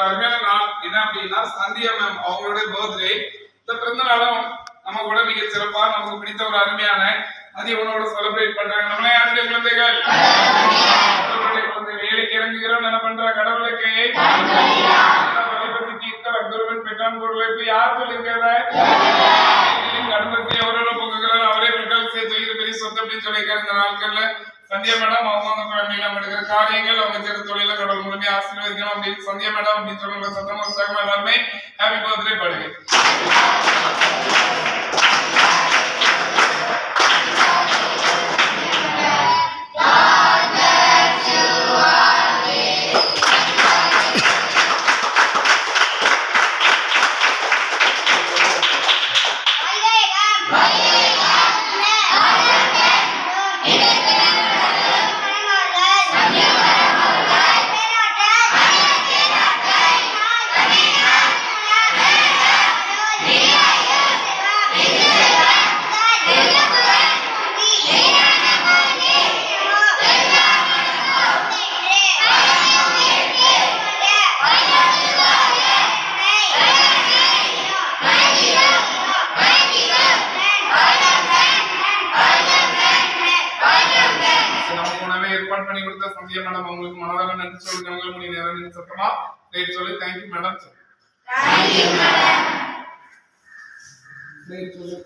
ஒரு அருமையான நாள். என்ன அப்படின்னா சந்தியா மேம் அவங்களுடைய பர்த்டே இந்த பிறந்த நாளும் நம்ம கூட மிக சிறப்பா நமக்கு பிடித்த ஒரு அருமையான மதிய உணவோட செலிப்ரேட் பண்றாங்க. நம்மளே யாருடைய குழந்தைகள். வேலைக்கு இறங்குகிறோம் என்ன பண்ற கடவுளுக்கு. வழிபட்டு தீர்த்த அக்துருவன் பெற்றான் பொருளுக்கு யார் சொல்லியிருக்கிறத? கடம்பத்தி அவரோட பொங்குகிறார் அவரே பெற்றால் சேர்த்து வைக்கிற பெரிய சொத்து அப்படின்னு சொல்லியிருக்காரு இந்த நாட்கள்ல. சந்தியா மேடம் அவங்க குழந்தைகள் நம்ம எடுக்கிற காரியங்கள் அவங்க செய்யற தொழில கடவுள் மூலமே ஆசீர்வதிக்கணும் அப்படின்னு சந்தியா மேடம் அப்படின்னு சொல்லுங்க சத்தமா உற்சாகமா எல்லாருமே ஹாப்பி பர்த்டே பாடுங்க. நமக்கு ஏற்பாடு பண்ணி கொடுத்த சந்தியா மேடம் அவங்களுக்கு மனதார நன்றி சொல்லி உங்கள் மணி நேரம் நீங்க சத்தமா ரைட் சொல்லி தேங்க்யூ மேடம் ரைட் சொல்லு.